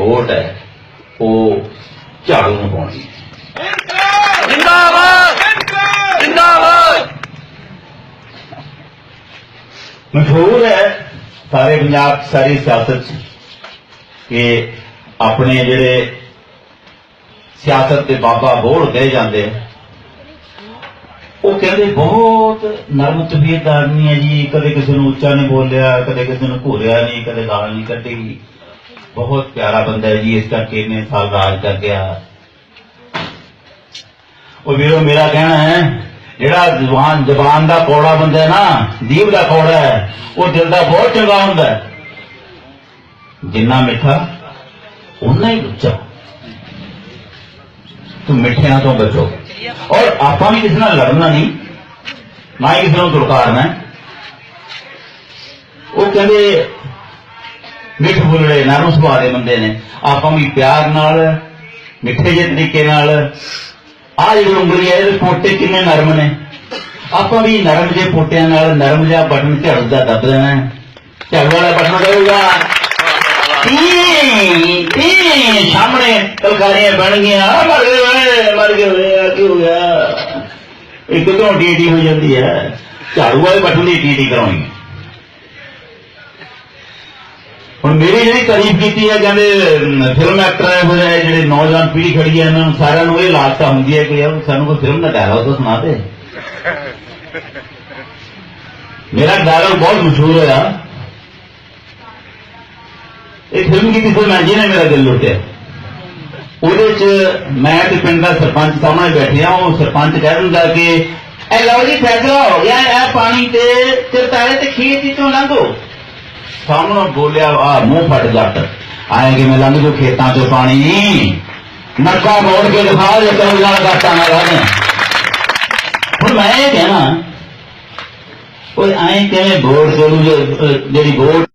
Vote ਹੈ ਉਹ ਝਾੜੂ ਨੂੰ ਪਾਉਣੀ ਹੈ ਜਿੰਦਾਬਾਦ! ਜਿੰਦਾਬਾਦ! ਮਸ਼ਹੂਰ ਹੈ ਸਾਰੇ ਪੰਜਾਬ ਸਾਰੀ ਸਿਆਸਤ ਕਿ ਆਪਣੇ ਜਿਹੜੇ ਸਿਆਸਤ ਦੇ ਬਾਬਾ ਬੋਲ ਗਏ ਜਾਂਦੇ ਉਹ ਕਹਿੰਦੇ ਬਹੁਤ ਨਰਮ ਤਬੀਅਤ ਦਾ ਆਦਮੀ ਹੈ ਜੀ ਕਦੇ ਕਿਸੇ ਨੂੰ ਉੱਚਾ ਨਹੀਂ ਬੋਲਿਆ ਕਦੇ ਕਿਸੇ ਨੂੰ ਘੂਰਿਆ ਨਹੀਂ ਕਦੇ ਗਾਲ ਨਹੀਂ ਕੱਢੀ। ਬਹੁਤ ਪਿਆਰਾ ਬੰਦਾ ਹੈ ਜੀ, ਇਸ ਕਰਕੇ ਇੰਨੇ ਸਾਲ ਰਾਜ ਕਰ ਗਿਆ। ਉਹ ਵੀਰੋ, ਮੇਰਾ ਕਹਿਣਾ ਹੈ, ਜਿਹੜਾ ਜ਼ੁਬਾਨ ਜ਼ਬਾਨ ਦਾ ਕੌੜਾ ਬੰਦਾ ਹੈ ਨਾ, ਜੀਭ ਦਾ ਕੌੜਾ ਹੈ, ਉਹ ਦਿਲ ਦਾ ਬਹੁਤ ਚੰਗਾ ਹੁੰਦਾ ਹੈ। ਜਿੰਨਾ ਮਿੱਠਾ ਉਨਾ ਹੀ ਉੱਚਾ। ਤੂੰ ਮਿੱਠਿਆਂ ਤੋਂ ਬਚੋ। ਔਰ ਆਪਾਂ ਵੀ ਕਿਸੇ ਨਾਲ ਲੜਨਾ ਨਹੀਂ। ਨਾ ਹੀ ਕਿਸੇ ਨੂੰ ਦੁਰਕਾਰਨਾ ਉਹ ਕਹਿੰਦੇ ਮਿੱਠ ਬੋਲੜੇ ਨਰਮ ਸੁਭਾਅ ਦੇ ਬੰਦੇ ਨੇ। ਆਪਾਂ ਵੀ ਪਿਆਰ ਨਾਲ, ਮਿੱਠੇ ਜਿਹੇ ਤਰੀਕੇ ਨਾਲ, ਆਹ ਜਿਹੜੀ ਉਂਗਲੀ ਹੈ, ਇਹਦੇ ਪੋਟੇ ਕਿੰਨੇ ਨਰਮ ਨੇ। ਆਪਾਂ ਵੀ ਨਰਮ ਜਿਹੇ ਪੋਟਿਆਂ ਨਾਲ, ਨਰਮ ਜਿਹਾ ਬਟਨ ਝੜ ਦਾ ਦੱਬ ਦੇਣਾ ਹੈ। ਝੜ ਵਾਲਾ ਬਟਨ ਕਰੂਗਾ। ਟੀ ਟੀ ਸਾਹਮਣੇ ਕਲਕਾਰੀਆਂ ਬਣ ਗਈਆਂ। ਆਹ ਮਰ ਗਏ ਮਰ ਗਏ ਆ ਕੀ ਹੋ ਗਿਆ? ਇੱਕ ਤੋਂ ਡੀਟੀ ਹੋ ਜਾਂਦੀ ਹੈ। ਝਾੜੂ ਵਾਲੇ ਬਟਨ ਦੀ ਡੀਟੀ ਕਰਾਉਣੀ ਹੁਣ ਮੇਰੀ ਜਿਹੜੀ ਤਾਰੀਫ ਕੀਤੀ ਹੈ, ਕਹਿੰਦੇ ਫਿਲਮ ਐਕਟਰ ਹੈ ਹੋਇਆ ਜਿਹੜੇ ਨੌਜਵਾਨ ਪੀੜ੍ਹੀ ਖੜੀ ਹੈ, ਇਹਨਾਂ ਨੂੰ ਸਾਰਿਆਂ ਨੂੰ ਇਹ ਲਾਲਸਾ ਹੁੰਦੀ ਹੈ ਕਿ ਯਾਰ ਸਾਨੂੰ ਕੋਈ ਫਿਲਮ ਦਾ ਡਾਇਲੌਗ ਤਾਂ ਸੁਣਾ ਦੇ। ਮੇਰਾ ਡਾਇਲੌਗ ਬਹੁਤ ਮਸ਼ਹੂਰ ਹੋਇਆ। ਇਹ ਫਿਲਮ ਕੀਤੀ ਸੀ ਮੈਂ ਜਿਹਨੇ ਮੇਰਾ ਦਿਲ ਲੁੱਟਿਆ। ਉਹਦੇ ਚ ਮੈਂ ਤੇ ਪਿੰਡ ਦਾ ਸਰਪੰਚ ਸਾਹਮਣੇ ਬੈਠੇ ਆ ਉਹ ਸਰਪੰਚ ਕਹਿ ਦਿੰਦਾ ਕਿ, ਇਹ ਲਓ ਜੀ, ਫੈਸਲਾ ਹੋ ਗਿਆ, ਇਹ ਪਾਣੀ ਤੇ ਚਰਤਾਰੇ ਤੇ ਖੇਤ ਵਿੱਚੋਂ ਲੰਘੋ। ਸਾਹਮਣੇ ਬੋਲਿਆ ਆ ਮੂੰਹ ਫਟ ਜੱਟ। ਆਏ ਕਿ ਮੈਂ ਲੰਘ ਜੋ ਖੇਤਾਂ ਚੋਂ ਪਾਣੀ? ਨੱਕਾ ਮੋੜ ਕੇ ਦਿਖਾ ਦੇ ਤੈਨੂੰ ਨਾਲ ਗਾਟਾਂ ਨਾ ਲਾਦੇ ਹੁਣ ਮੈਂ ਇਹ ਕਹਿਣਾ ਕੋਈ ਐਂ ਕਿਵੇਂ ਬੋਰਡ ਕੋਲ ਜਿਹੜੀ ਬੋਰਡ